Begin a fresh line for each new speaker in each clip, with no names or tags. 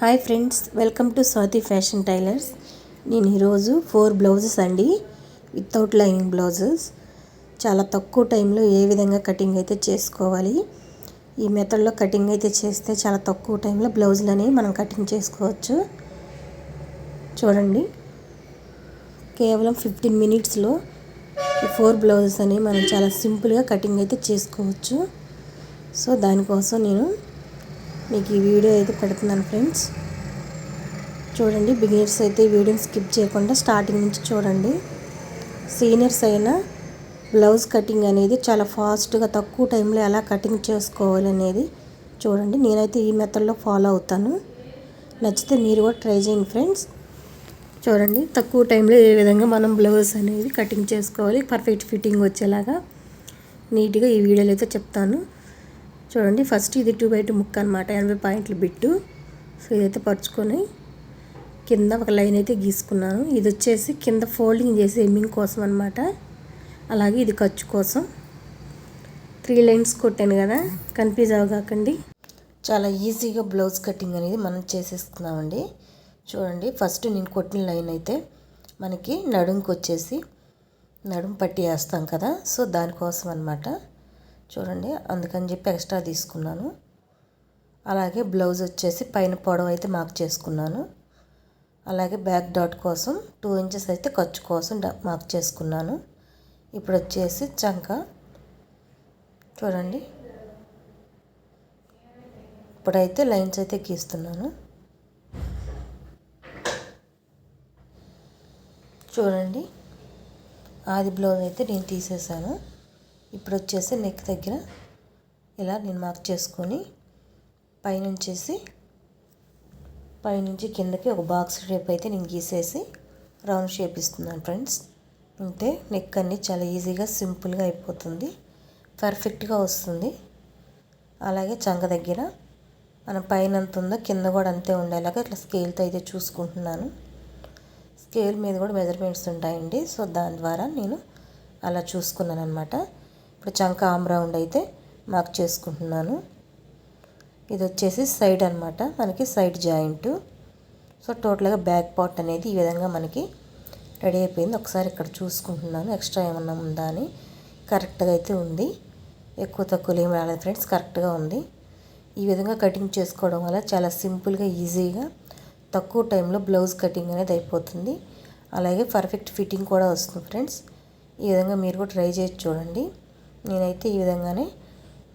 Hi friends welcome to Swathi fashion tailors. నేను ఈరోజు four blouses అండి వితౌట్ లైనింగ్ బ్లౌజెస్. చాలా తక్కువ టైంలో ఏ విధంగా కటింగ్ అయితే చేసుకోవాలి ఈ మెథడ్లో కటింగ్ అయితే చేస్తే చాలా తక్కువ టైంలో బ్లౌజులు అనేవి మనం కటింగ్ చేసుకోవచ్చు. చూడండి కేవలం ఫిఫ్టీన్ మినిట్స్లో ఈ ఫోర్ బ్లౌజెస్ అనేవి మనం చాలా సింపుల్గా కటింగ్ అయితే చేసుకోవచ్చు. సో దానికోసం నేను మీకు ఈ వీడియో అయితే పెడుతున్నాను ఫ్రెండ్స్. చూడండి బిగినర్స్ అయితే ఈ వీడియోని స్కిప్ చేయకుండా స్టార్టింగ్ నుంచి చూడండి. సీనియర్స్ అయినా బ్లౌజ్ కటింగ్ అనేది చాలా ఫాస్ట్గా తక్కువ టైంలో ఎలా కటింగ్ చేసుకోవాలి అనేది చూడండి. నేనైతే ఈ మెథడ్లో ఫాలో అవుతాను. నచ్చితే మీరు కూడా ట్రై చేయండి ఫ్రెండ్స్. చూడండి తక్కువ టైంలో ఏ విధంగా మనం బ్లౌజ్ అనేది కటింగ్ చేసుకోవాలి పర్ఫెక్ట్ ఫిట్టింగ్ వచ్చేలాగా నీట్గా ఈ వీడియోలో అయితే చెప్తాను. చూడండి ఫస్ట్ ఇది టూ బై టూ ముక్క అనమాట ఎనభై పాయింట్లు బిట్టు. సో ఇదైతే పరుచుకొని కింద ఒక లైన్ అయితే గీసుకున్నాను. ఇది వచ్చేసి కింద ఫోల్డింగ్ చేసి ఎమ్మింగ్ కోసం అనమాట అలాగే ఇది ఖర్చు కోసం. త్రీ లైన్స్ కొట్టాను కదా కన్ఫ్యూజ్ అవ్వకండి చాలా ఈజీగా బ్లౌజ్ కటింగ్ అనేది మనం చేసేస్తున్నామండి చూడండి ఫస్ట్ నేను కొట్టిన లైన్ అయితే మనకి నడుంకి వచ్చేసి నడుం పట్టి వేస్తాం కదా సో దానికోసం అనమాట చూడండి అందుకని చెప్పి ఎక్స్ట్రా తీసుకున్నాను. అలాగే బ్లౌజ్ వచ్చేసి పైన పొడవు అయితే మార్క్ చేసుకున్నాను. అలాగే బ్యాక్ డాట్ కోసం టూ ఇంచెస్ అయితే ఖర్చు కోసం మార్క్ చేసుకున్నాను. ఇప్పుడు వచ్చేసి చంక. చూడండి. ఇప్పుడైతే లైన్స్ అయితే గీస్తున్నాను చూడండి. ఆది బ్లౌజ్ అయితే నేను తీసేసాను. ఇప్పుడు వచ్చేసి నెక్ దగ్గర ఇలా నేను మార్క్ చేసుకొని పైనుంచేసి పైనుంచి కిందకి ఒక బాక్స్ షేప్ అయితే నేను గీసేసి రౌండ్ షేప్ ఇస్తున్నాను ఫ్రెండ్స్ అంతే నెక్ అన్ని చాలా ఈజీగా సింపుల్గా అయిపోతుంది. పర్ఫెక్ట్గా వస్తుంది. అలాగే చంక దగ్గర మన పైన అంత ఉందో కింద కూడా అంతే ఉండేలాగా ఇట్లా స్కేల్తో అయితే చూసుకుంటున్నాను. స్కేల్ మీద కూడా మెజర్మెంట్స్ ఉంటాయండి. సో దాని ద్వారా నేను అలా చూసుకున్నాను అనమాట ఇప్పుడు చంక ఆమ్ రౌండ్ అయితే మార్క్ చేసుకుంటున్నాను. ఇది వచ్చేసి సైడ్ అనమాట మనకి సైడ్ జాయింట్. సో టోటల్గా బ్యాక్ పార్ట్ అనేది ఈ విధంగా మనకి రెడీ అయిపోయింది. ఒకసారి ఇక్కడ చూసుకుంటున్నాను. ఎక్స్ట్రా ఏమన్నా ఉందా అని కరెక్ట్గా అయితే ఉంది. ఎక్కువ తక్కువ ఏమి రాలేదు ఫ్రెండ్స్ కరెక్ట్గా ఉంది. ఈ విధంగా కటింగ్ చేసుకోవడం వల్ల చాలా సింపుల్గా ఈజీగా తక్కువ టైంలో బ్లౌజ్ కటింగ్ అనేది అయిపోతుంది. అలాగే పర్ఫెక్ట్ ఫిట్టింగ్ కూడా వస్తుంది ఫ్రెండ్స్. ఈ విధంగా మీరు కూడా ట్రై చేసి చూడండి. నేనైతే ఈ విధంగానే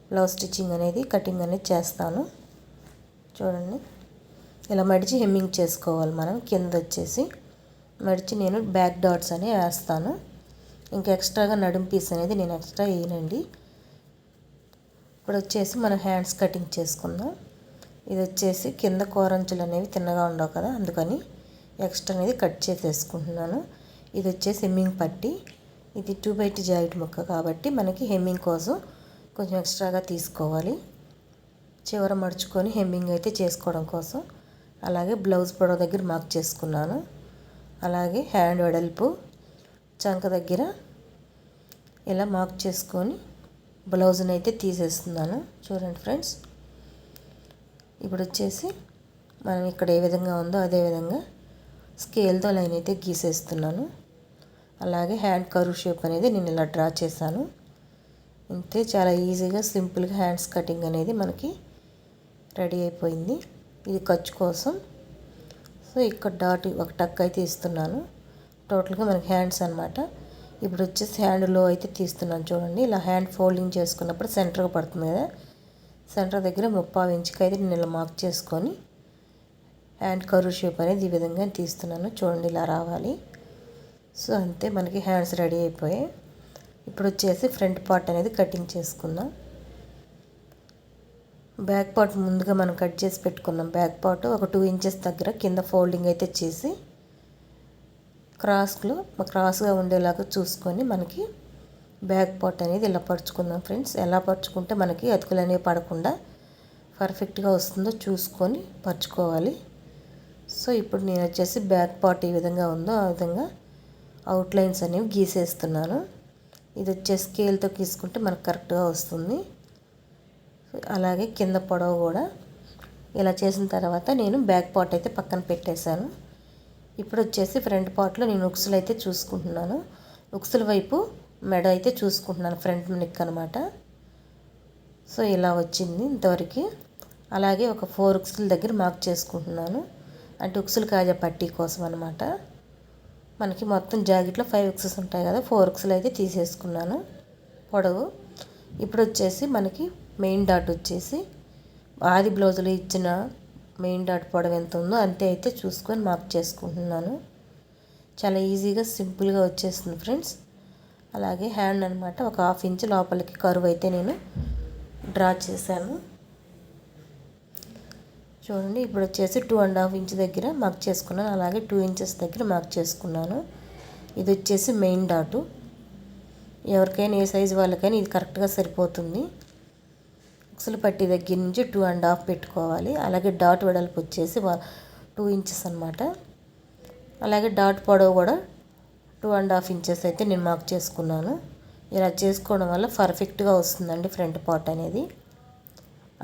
బ్లౌజ్ స్టిచ్చింగ్ అనేది కటింగ్ అనేది చేస్తాను. చూడండి. ఇలా మడిచి హెమ్మింగ్ చేసుకోవాలి మనం కింద వచ్చేసి. మడిచి నేను బ్యాక్ డాట్స్ అని వేస్తాను. ఇంకా ఎక్స్ట్రాగా నడుం పీస్ అనేది నేను ఎక్స్ట్రా వేయనండి. ఇప్పుడు వచ్చేసి మనం హ్యాండ్స్ కటింగ్ చేసుకుందాం. ఇది వచ్చేసి కింద కూరంచులు అనేవి తిన్నగా ఉండవు కదా అందుకని ఎక్స్ట్రా అనేది కట్ చేసేసుకుంటున్నాను. ఇది వచ్చేసి హెమ్మింగ్ పట్టి. ఇది టూ బై టూ జాకెట్ ముక్క కాబట్టి మనకి హెమ్మింగ్ కోసం కొంచెం ఎక్స్ట్రాగా తీసుకోవాలి. చివర మడుచుకొని హెమ్మింగ్ అయితే చేసుకోవడం కోసం. అలాగే బ్లౌజ్ పొడవ దగ్గర మార్క్ చేసుకున్నాను. అలాగే హ్యాండ్ వెడల్పు చంక దగ్గర ఇలా మార్క్ చేసుకొని బ్లౌజ్ని అయితే తీసేస్తున్నాను. చూడండి ఫ్రెండ్స్ ఇప్పుడు వచ్చేసి మనం ఇక్కడ ఏ విధంగా ఉందో అదే విధంగా స్కేల్తో లైన్ అయితే గీసేస్తున్నాను. అలాగే హ్యాండ్ కరువు షేప్ అనేది నేను ఇలా డ్రా చేశాను. అంతే చాలా ఈజీగా సింపుల్గా హ్యాండ్స్ కటింగ్ అనేది మనకి రెడీ అయిపోయింది. ఇది ఖర్చు కోసం. సో ఇక్కడ డాట్ ఒక టక్ అయితే ఇస్తున్నాను. టోటల్గా మనకి హ్యాండ్స్ అనమాట ఇప్పుడు వచ్చేసి హ్యాండ్లో అయితే తీస్తున్నాను చూడండి. ఇలా హ్యాండ్ ఫోల్డింగ్ చేసుకున్నప్పుడు సెంటర్గా పడుతుంది కదా. సెంటర్ దగ్గర ముప్పావు ఇంచుకి అయితే నేను ఇలా మార్క్ చేసుకొని హ్యాండ్ కరువు షేప్ అనేది ఈ విధంగా తీస్తున్నాను. చూడండి ఇలా రావాలి. సో అంతే మనకి హ్యాండ్స్ రెడీ అయిపోయాయి. ఇప్పుడు వచ్చేసి ఫ్రంట్ పార్ట్ అనేది కటింగ్ చేసుకుందాం. బ్యాక్ పార్ట్ ముందుగా మనం కట్ చేసి పెట్టుకున్నాం. బ్యాక్ పార్ట్ ఒక టూ ఇంచెస్ దగ్గర కింద ఫోల్డింగ్ అయితే చేసి క్రాస్లో క్రాస్గా ఉండేలాగా చూసుకొని మనకి బ్యాక్ పార్ట్ అనేది ఇలా పరుచుకుందాం ఫ్రెండ్స్. ఎలా పరుచుకుంటే మనకి అతుకులు అనేవి పడకుండా పర్ఫెక్ట్గా వస్తుందో చూసుకొని పరుచుకోవాలి. సో ఇప్పుడు నేను వచ్చేసి బ్యాక్ పార్ట్ ఏ విధంగా ఉందో ఆ విధంగా అవుట్లైన్స్ అనేవి గీసేస్తున్నాను. ఇది వచ్చే స్కేల్తో గీసుకుంటే మనకు కరెక్ట్గా వస్తుంది. అలాగే కింద పొడవు కూడా. ఇలా చేసిన తర్వాత నేను బ్యాక్ పార్ట్ అయితే పక్కన పెట్టేశాను. ఇప్పుడు వచ్చేసి ఫ్రంట్ పార్ట్లో నేను ఉక్సులు అయితే చూసుకుంటున్నాను. ఉక్సుల వైపు మెడ అయితే చూసుకుంటున్నాను ఫ్రంట్ నెక్ అనమాట సో ఇలా వచ్చింది ఇంతవరకు. అలాగే ఒక ఫోర్ ఉక్సుల దగ్గర మార్క్ చేసుకుంటున్నాను. అంటే ఉక్సులు కాజా పట్టీ కోసం అనమాట మనకి మొత్తం జాకెట్లో ఫైవ్ ఎక్సెస్ ఉంటాయి కదా ఫోర్ ఉక్సులు అయితే తీసేసుకున్నాను. పొడవు. ఇప్పుడు వచ్చేసి మనకి మెయిన్ డాట్ వచ్చేసి ఆది బ్లౌజులు ఇచ్చిన మెయిన్ డాట్ పొడవు ఎంత ఉందో అంతే అయితే చూసుకొని మార్క్ చేసుకుంటున్నాను. చాలా ఈజీగా సింపుల్గా వచ్చేస్తుంది ఫ్రెండ్స్ అలాగే హ్యాండ్ అనమాట ఒక హాఫ్ ఇంచ్ లోపలికి కరువు అయితే నేను డ్రా చేశాను. చూడండి ఇప్పుడు వచ్చేసి టూ అండ్ హాఫ్ ఇంచ్ దగ్గర మార్క్ చేసుకున్నాను. అలాగే టూ ఇంచెస్ దగ్గర మార్క్ చేసుకున్నాను. ఇది వచ్చేసి మెయిన్ డాటు ఎవరికైనా ఏ సైజు వాళ్ళకైనా ఇది కరెక్ట్గా సరిపోతుంది. ఉక్సులు పట్టి దగ్గర నుంచి టూ అండ్ హాఫ్ పెట్టుకోవాలి. అలాగే డాట్ వెడల్పు వచ్చేసి టూ ఇంచెస్ అనమాట అలాగే డాట్ పొడవు కూడా టూ అండ్ హాఫ్ ఇంచెస్ అయితే నేను మార్క్ చేసుకున్నాను. ఇలా చేసుకోవడం వల్ల పర్ఫెక్ట్గా వస్తుందండి ఫ్రంట్ పార్ట్ అనేది.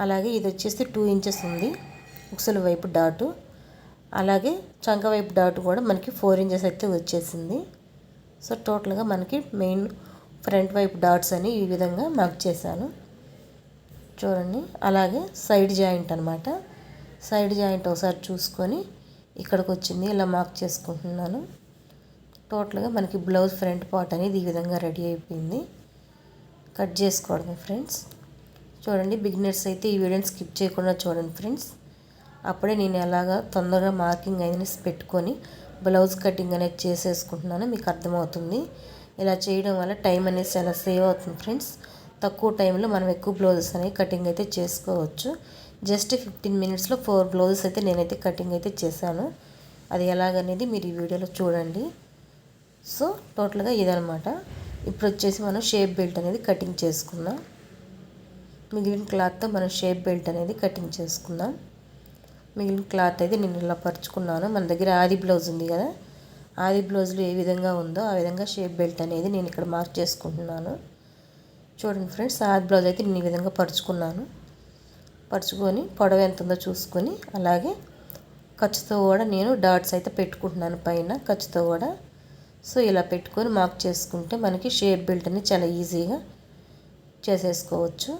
అలాగే ఇది వచ్చేసి టూ ఇంచెస్ ఉంది. ఉక్సుల వైపు డాటు. అలాగే చంక వైపు డాటు కూడా మనకి ఫోర్ ఇంచెస్ అయితే వచ్చేసింది. సో టోటల్గా మనకి మెయిన్ ఫ్రంట్ వైపు డాట్స్ అని ఈ విధంగా మార్క్ చేశాను. చూడండి. అలాగే సైడ్ జాయింట్ అనమాట సైడ్ జాయింట్ ఒకసారి చూసుకొని ఇక్కడికి వచ్చింది. ఇలా మార్క్ చేసుకుంటున్నాను. టోటల్గా మనకి బ్లౌజ్ ఫ్రంట్ పార్ట్ అనేది ఈ విధంగా రెడీ అయిపోయింది. కట్ చేసుకోవడమే ఫ్రెండ్స్. చూడండి. బిగినర్స్ అయితే ఈ వీడియోని స్కిప్ చేయకుండా చూడండి ఫ్రెండ్స్. అప్పుడే నేను ఎలాగా తొందరగా మార్కింగ్ అనేది పెట్టుకొని బ్లౌజ్ కటింగ్ అనేది చేసేసుకుంటున్నాను మీకు అర్థమవుతుంది. ఇలా చేయడం వల్ల టైం అనేది చాలా సేవ్ అవుతుంది ఫ్రెండ్స్. తక్కువ టైంలో మనం ఎక్కువ బ్లౌజెస్ అనేవి కటింగ్ అయితే చేసుకోవచ్చు. జస్ట్ ఫిఫ్టీన్ మినిట్స్లో ఫోర్ బ్లౌజెస్ అయితే నేనైతే కటింగ్ అయితే చేశాను. అది ఎలాగనేది మీరు ఈ వీడియోలో చూడండి. సో టోటల్గా ఇదనమాట ఇప్పుడు వచ్చేసి మనం షేప్ బెల్ట్ అనేది కటింగ్ చేసుకుందాం. మిగిలిన క్లాత్తో మనం షేప్ బెల్ట్ అనేది కటింగ్ చేసుకుందాం. మిగిలిన క్లాత్ అయితే నేను ఇలా పరుచుకున్నాను. మన దగ్గర ఆది బ్లౌజ్ ఉంది కదా ఆది బ్లౌజ్లో ఏ విధంగా ఉందో ఆ విధంగా షేప్ బెల్ట్ అనేది నేను ఇక్కడ మార్క్ చేసుకుంటున్నాను. చూడండి ఫ్రెండ్స్ ఆది బ్లౌజ్ అయితే నేను ఈ విధంగా పరుచుకున్నాను. పరుచుకొని పొడవ ఎంత ఉందో చూసుకొని అలాగే ఖర్చుతో కూడా నేను డాట్స్ అయితే పెట్టుకుంటున్నాను పైన ఖర్చుతో కూడా. సో ఇలా పెట్టుకొని మార్క్ చేసుకుంటే మనకి షేప్ బెల్ట్ అనేది చాలా ఈజీగా చేసేసుకోవచ్చు.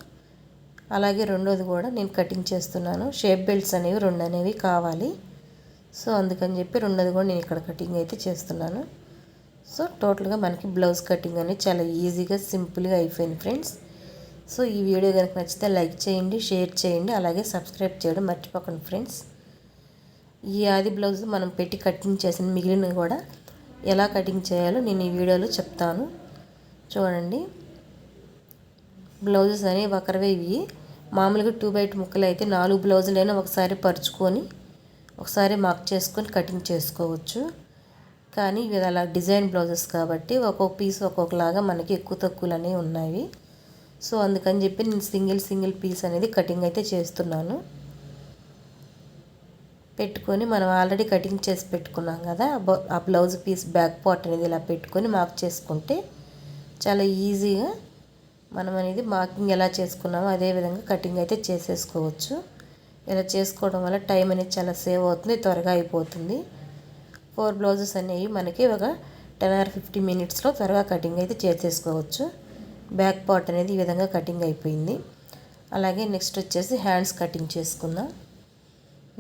అలాగే రెండోది కూడా నేను కటింగ్ చేస్తున్నాను. షేప్ బెల్ట్స్ అనేవి రెండు అనేవి కావాలి. సో అందుకని చెప్పి రెండోది కూడా నేను ఇక్కడ కటింగ్ అయితే చేస్తున్నాను. సో టోటల్గా మనకి బ్లౌజ్ కటింగ్ అనేది చాలా ఈజీగా సింపుల్గా అయిపోయింది ఫ్రెండ్స్. సో ఈ వీడియో కనుక నచ్చితే లైక్ చేయండి షేర్ చేయండి అలాగే సబ్స్క్రైబ్ చేయడం మర్చిపోకండి ఫ్రెండ్స్. ఈ ఆది బ్లౌజ్ మనం పెట్టి కటింగ్ చేసిన మిగిలిన కూడా ఎలా కటింగ్ చేయాలో నేను ఈ వీడియోలో చెప్తాను. చూడండి. బ్లౌజెస్ అనేవి ఒకరివే ఇవి. మామూలుగా టూ బై టూ ముక్కలు అయితే నాలుగు బ్లౌజులైనా ఒకసారి పరుచుకొని ఒకసారి మార్క్ చేసుకొని కటింగ్ చేసుకోవచ్చు. కానీ ఇవి అలా డిజైన్ బ్లౌజెస్ కాబట్టి ఒక్కొక్క పీస్ ఒక్కొక్కలాగా మనకి ఎక్కువ తక్కువలు అనేవి ఉన్నాయి. సో అందుకని చెప్పి నేను సింగిల్ సింగిల్ పీస్ అనేది కటింగ్ అయితే చేస్తున్నాను. పెట్టుకొని మనం ఆల్రెడీ కటింగ్ చేసి పెట్టుకున్నాం కదా ఆ బ్లౌజ్ పీస్ బ్యాక్ పార్ట్ అనేది ఇలా పెట్టుకొని మార్క్ చేసుకుంటే చాలా ఈజీగా మనం అనేది మార్కింగ్ ఎలా చేసుకున్నామో అదే విధంగా కటింగ్ అయితే చేసేసుకోవచ్చు. ఇలా చేసుకోవడం వల్ల టైం అనేది చాలా సేవ్ అవుతుంది త్వరగా అయిపోతుంది. ఫోర్ బ్లౌజెస్ అనేవి మనకి ఒక టెన్ ఆర్ ఫిఫ్టీ మినిట్స్లో త్వరగా కటింగ్ అయితే చేసేసుకోవచ్చు. బ్యాక్ పార్ట్ అనేది ఈ విధంగా కటింగ్ అయిపోయింది. అలాగే నెక్స్ట్ వచ్చేసి హ్యాండ్స్ కటింగ్ చేసుకుందాం.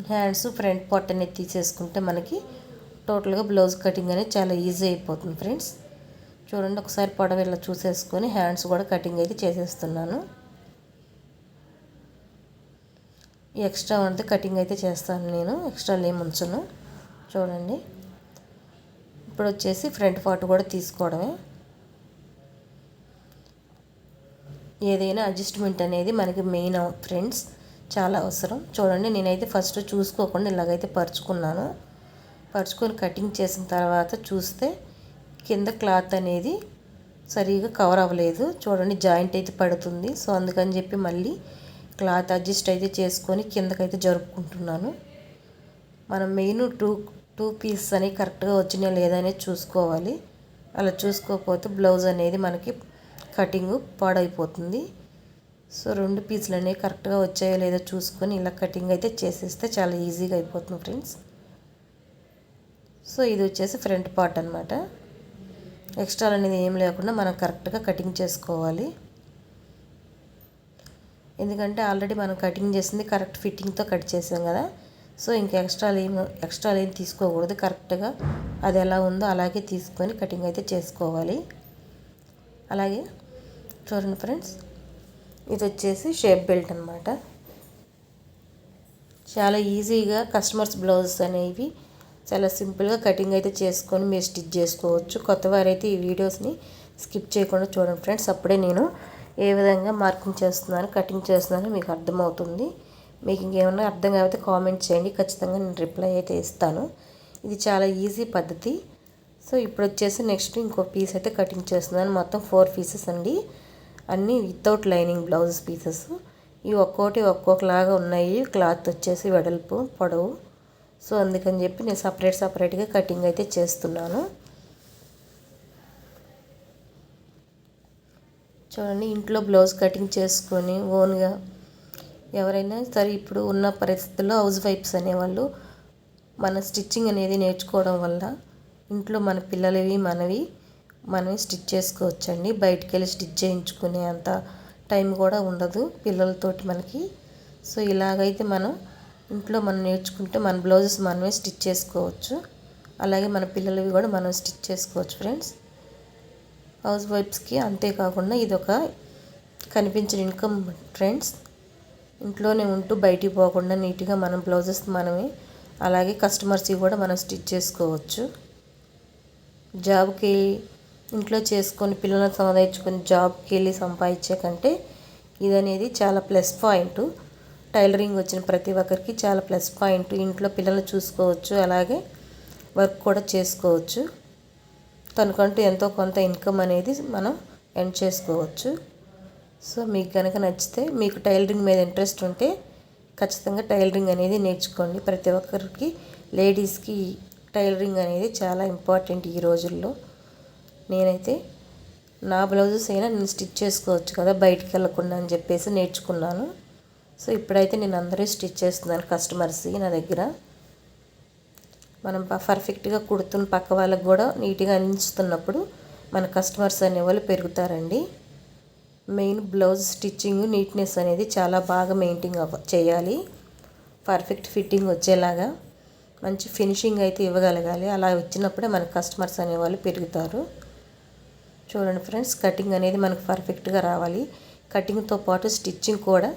హ్యాండ్స్ ఫ్రంట్ పార్ట్ అనేది తీసేసుకుంటే మనకి టోటల్గా బ్లౌజ్ కటింగ్ అనేది చాలా ఈజీ అయిపోతుంది ఫ్రెండ్స్. చూడండి ఒకసారి పొడవ ఇలా చూసేసుకొని హ్యాండ్స్ కూడా కటింగ్ అయితే చేసేస్తున్నాను. ఎక్స్ట్రా అంతా కటింగ్ అయితే చేస్తాను నేను ఎక్స్ట్రా లేము ఉంచును చూడండి. ఇప్పుడు వచ్చేసి ఫ్రంట్ పార్ట్ కూడా తీసుకోవడమే. ఏదైనా అడ్జస్ట్మెంట్ అనేది మనకి మెయిన్ ఫ్రెండ్స్ చాలా అవసరం. చూడండి నేనైతే ఫస్ట్ చూసుకోకుండా ఇలాగైతే పరుచుకున్నాను. పరుచుకొని కటింగ్ చేసిన తర్వాత చూస్తే కింద క్లాత్ అనేది సరిగా కవర్ అవ్వలేదు. చూడండి జాయింట్ అయితే పడుతుంది. సో అందుకని చెప్పి మళ్ళీ క్లాత్ అడ్జస్ట్ అయితే చేసుకొని కిందకైతే జరుపుకుంటున్నాను. మనం మెయిన్ టూ టూ పీస్ అనేవి కరెక్ట్గా వచ్చినా లేదా అనేది చూసుకోవాలి. అలా చూసుకోకపోతే బ్లౌజ్ అనేది మనకి కటింగ్ పాడైపోతుంది. సో రెండు పీసులు అనేవి కరెక్ట్గా వచ్చాయో లేదో చూసుకొని ఇలా కటింగ్ అయితే చేసేస్తే చాలా ఈజీగా అయిపోతుంది ఫ్రెండ్స్. సో ఇది వచ్చేసి ఫ్రంట్ పార్ట్ అనమాట ఎక్స్ట్రా అనేది ఏం లేకుండా మనం కరెక్ట్గా కటింగ్ చేసుకోవాలి. ఎందుకంటే ఆల్రెడీ మనం కటింగ్ చేసింది కరెక్ట్ ఫిట్టింగ్తో కట్ చేసాం కదా. సో ఇంకా ఎక్స్ట్రా ఏం ఎక్స్ట్రా ఏం తీసుకోకూడదు. కరెక్ట్గా అది ఎలా ఉందో అలాగే తీసుకొని కటింగ్ అయితే చేసుకోవాలి. అలాగే చూడండి ఫ్రెండ్స్ ఇది వచ్చేసి షేప్ బెల్ట్ అనమాట చాలా ఈజీగా కస్టమర్స్ బ్లౌజెస్ అనేవి చాలా సింపుల్గా కటింగ్ అయితే చేసుకొని మీరు స్టిచ్ చేసుకోవచ్చు. కొత్త వారైతే ఈ వీడియోస్ని స్కిప్ చేయకుండా చూడండి ఫ్రెండ్స్. అప్పుడే నేను ఏ విధంగా మార్కింగ్ చేస్తున్నాను కటింగ్ చేస్తున్నాను మీకు అర్థమవుతుంది. మీకు ఇంకేమన్నా అర్థం కాకపోతే కామెంట్ చేయండి. ఖచ్చితంగా నేను రిప్లై అయితే ఇస్తాను. ఇది చాలా ఈజీ పద్ధతి. సో ఇప్పుడు వచ్చేసి నెక్స్ట్ ఇంకో పీస్ అయితే కటింగ్ చేస్తున్నాను. మొత్తం ఫోర్ పీసెస్ అండి. అన్నీ వితౌట్ లైనింగ్ బ్లౌజ్ పీసెస్. ఇవి ఒక్కోటి ఒక్కొక్కలాగా ఉన్నాయి. క్లాత్ వచ్చేసి వెడల్పు పొడవు. సో అందుకని చెప్పి నేను సపరేట్ సపరేట్గా కటింగ్ అయితే చేస్తున్నాను. చూడండి ఇంట్లో బ్లౌజ్ కటింగ్ చేసుకొని ఓన్గా ఎవరైనా సరే ఇప్పుడు ఉన్న పరిస్థితుల్లో హౌస్ వైఫ్స్ అనేవాళ్ళు మన స్టిచ్చింగ్ అనేది నేర్చుకోవడం వల్ల ఇంట్లో మన పిల్లలవి మనవి మనం స్టిచ్ చేసుకోవచ్చండి. బయటికి వెళ్ళి స్టిచ్ చేయించుకునే అంత టైం కూడా ఉండదు పిల్లలతోటి మనకి. సో ఇలాగైతే మనం ఇంట్లో మనం నేర్చుకుంటే మన బ్లౌజెస్ మనమే స్టిచ్ చేసుకోవచ్చు. అలాగే మన పిల్లలవి కూడా మనం స్టిచ్ చేసుకోవచ్చు ఫ్రెండ్స్. హౌస్ వైఫ్స్కి అంతేకాకుండా ఇది ఒక కనిపించిన ఇన్కమ్ ఫ్రెండ్స్. ఇంట్లోనే ఉంటూ బయటికి పోకుండా నీట్గా మనం బ్లౌజెస్ మనమే అలాగే కస్టమర్స్కి కూడా మనం స్టిచ్ చేసుకోవచ్చు. జాబ్కి ఇంట్లో చేసుకొని పిల్లలను సంపాదించుకొని జాబ్కి వెళ్ళి సంపాదించే కంటే ఇది అనేది చాలా ప్లస్ పాయింట్. టైలరింగ్ వచ్చిన ప్రతి ఒక్కరికి చాలా ప్లస్ పాయింట్. ఇంట్లో పిల్లలు చూసుకోవచ్చు అలాగే వర్క్ కూడా చేసుకోవచ్చు. తనకంటూ ఎంతో కొంత ఇన్కమ్ అనేది మనం ఎండ్ చేసుకోవచ్చు. సో మీకు కనుక నచ్చితే మీకు టైలరింగ్ మీద ఇంట్రెస్ట్ ఉంటే ఖచ్చితంగా టైలరింగ్ అనేది నేర్చుకోండి. ప్రతి ఒక్కరికి లేడీస్కి టైలరింగ్ అనేది చాలా ఇంపార్టెంట్ ఈ రోజుల్లో. నేనైతే నా బ్లౌజెస్ అయినా నేను స్టిచ్ చేసుకోవచ్చు కదా బయటికి వెళ్ళకుండా అని చెప్పేసి నేర్చుకున్నాను. సో ఇప్పుడైతే నేను అందరూ స్టిచ్ చేస్తున్నాను కస్టమర్స్కి నా దగ్గర. మనం పర్ఫెక్ట్గా కుడుతున్న పక్క వాళ్ళకి కూడా నీట్గా అందిస్తున్నప్పుడు మన కస్టమర్స్ అనేవాళ్ళు పెరుగుతారండి. మెయిన్ బ్లౌజ్ స్టిచ్చింగ్ నీట్నెస్ అనేది చాలా బాగా మెయింటైన్ అవ్వ చేయాలి. పర్ఫెక్ట్ ఫిట్టింగ్ వచ్చేలాగా మంచి ఫినిషింగ్ అయితే ఇవ్వగలగాలి. అలా వచ్చినప్పుడే మన కస్టమర్స్ అనేవాళ్ళు పెరుగుతారు. చూడండి ఫ్రెండ్స్ కటింగ్ అనేది మనకు పర్ఫెక్ట్గా రావాలి. కటింగ్తో పాటు స్టిచ్చింగ్ కూడా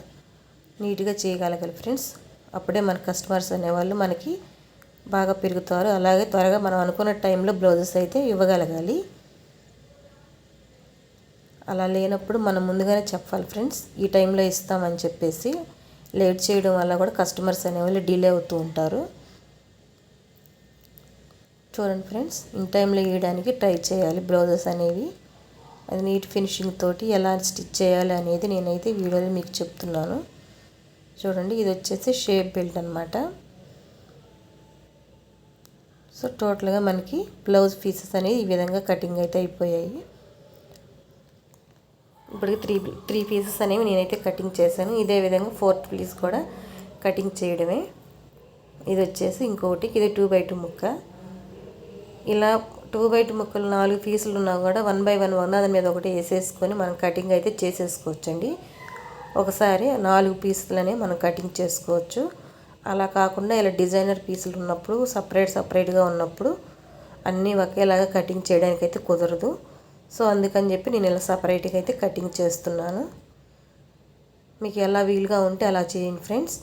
నీట్గా చేయగలగాలి ఫ్రెండ్స్. అప్పుడే మన కస్టమర్స్ అనేవాళ్ళు మనకి బాగా పెరుగుతారు. అలాగే త్వరగా మనం అనుకున్న టైంలో బ్లౌజెస్ అయితే ఇవ్వగలగాలి. అలా లేనప్పుడు మనం ముందుగానే చెప్పాలి ఫ్రెండ్స్ ఈ టైంలో ఇస్తామని చెప్పేసి. లేట్ చేయడం వల్ల కూడా కస్టమర్స్ అనేవాళ్ళు డిలే అవుతూ ఉంటారు. చూడండి ఫ్రెండ్స్ ఇన్ టైంలో వేయడానికి ట్రై చేయాలి బ్లౌజెస్ అనేవి. అది నీట్ ఫినిషింగ్ తోటి ఎలా స్టిచ్ చేయాలి అనేది నేనైతే వీడియోలో మీకు చెప్తున్నాను. చూడండి ఇది వచ్చేసి షేప్ బెల్ట్ అనమాట సో టోటల్గా మనకి బ్లౌజ్ పీసెస్ అనేవి ఈ విధంగా కటింగ్ అయితే అయిపోయాయి. ఇప్పటికి త్రీ త్రీ పీసెస్ అనేవి నేనైతే కటింగ్ చేశాను. ఇదే విధంగా ఫోర్త్ పీస్ కూడా కటింగ్ చేయడమే. ఇది వచ్చేసి ఇంకొకటి ఇది టూ బై టూ ముక్క. ఇలా టూ బై టూ ముక్కలు నాలుగు పీసులు ఉన్నా కూడా వన్ బై వన్ వన్ దాని మీద ఒకటి వేసేసుకొని మనం కటింగ్ అయితే చేసేసుకోవచ్చండి. ఒకసారి నాలుగు పీసులనే మనం కటింగ్ చేసుకోవచ్చు. అలా కాకుండా ఇలా డిజైనర్ పీసులు ఉన్నప్పుడు సపరేట్ సపరేట్గా ఉన్నప్పుడు అన్నీ ఒకేలాగా కటింగ్ చేయడానికి అయితే కుదరదు. సో అందుకని చెప్పి నేను ఇలా సపరేట్గా అయితే కటింగ్ చేస్తున్నాను. మీకు ఎలా వీలుగా ఉంటే అలా చేయండి ఫ్రెండ్స్.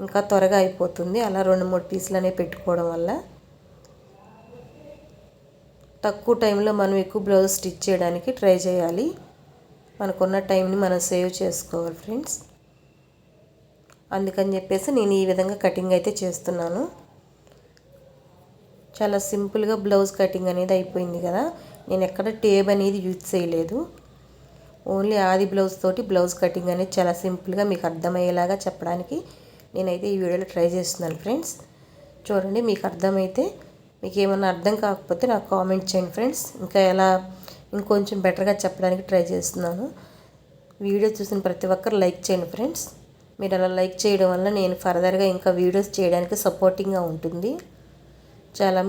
ఇంకా త్వరగా అయిపోతుంది. అలా రెండు మూడు పీసులు అనేవి పెట్టుకోవడం వల్ల. తక్కువ టైంలో మనం ఎక్కువ బ్లౌజ్ స్టిచ్ చేయడానికి ట్రై చేయాలి. మనకున్న టైంని మనం సేవ్ చేసుకోవాలి ఫ్రెండ్స్. అందుకని చెప్పేసి నేను ఈ విధంగా కటింగ్ అయితే చేస్తున్నాను. చాలా సింపుల్గా బ్లౌజ్ కటింగ్ అనేది అయిపోయింది కదా. నేను ఎక్కడ టేబ్ అనేది యూజ్ చేయలేదు. ఓన్లీ ఆది బ్లౌజ్ తోటి బ్లౌజ్ కటింగ్ అనేది చాలా సింపుల్గా మీకు అర్థమయ్యేలాగా చెప్పడానికి నేనైతే ఈ వీడియోలో ట్రై చేస్తున్నాను ఫ్రెండ్స్. చూడండి మీకు అర్థమైతే మీకు ఏమన్నా అర్థం కాకపోతే నాకు కామెంట్ చేయండి ఫ్రెండ్స్. ఇంకా ఎలా ఇంకొంచెం బెటర్గా చెప్పడానికి ట్రై చేస్తున్నాను. వీడియో చూసిన ప్రతి ఒక్కరు లైక్ చేయండి ఫ్రెండ్స్. మీరు అలా లైక్ చేయడం వల్ల నేను ఫర్దర్గా ఇంకా వీడియోస్ చేయడానికి సపోర్టింగ్గా ఉంటుంది. చాలా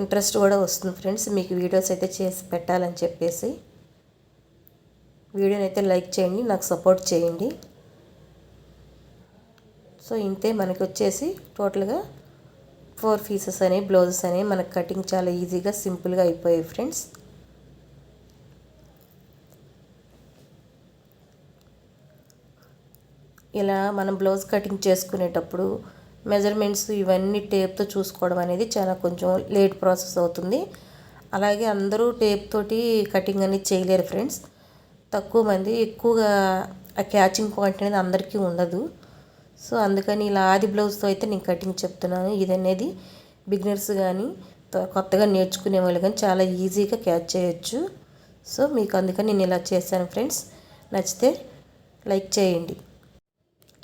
ఇంట్రెస్ట్ కూడా వస్తుంది ఫ్రెండ్స్ మీకు వీడియోస్ అయితే చేసి పెట్టాలని చెప్పేసి. వీడియోని అయితే లైక్ చేయండి నాకు సపోర్ట్ చేయండి. సో ఇంతే మనకి వచ్చేసి టోటల్గా ఫోర్ పీసెస్ అని బ్లౌజెస్ అని మనకు కటింగ్ చాలా ఈజీగా సింపుల్గా అయిపోయాయి ఫ్రెండ్స్. ఇలా మనం బ్లౌజ్ కటింగ్ చేసుకునేటప్పుడు మెజర్మెంట్స్ ఇవన్నీ టేప్తో చూసుకోవడం అనేది చాలా కొంచెం లేట్ ప్రాసెస్ అవుతుంది. అలాగే అందరూ టేప్ తోటి కటింగ్ అనేది చేయలేరు ఫ్రెండ్స్. తక్కువ మంది ఎక్కువగా ఆ క్యాచింగ్ పాయింట్ అనేది అందరికీ ఉండదు. సో అందుకని ఇలా ఆది బ్లౌజ్తో అయితే నేను కటింగ్ చెప్తున్నాను. ఇది అనేది బిగినర్స్ కానీ కొత్తగా నేర్చుకునే వాళ్ళు కానీ చాలా ఈజీగా క్యాచ్ చేయొచ్చు. సో మీకు అందుకని నేను ఇలా చేశాను ఫ్రెండ్స్. నచ్చితే లైక్ చేయండి.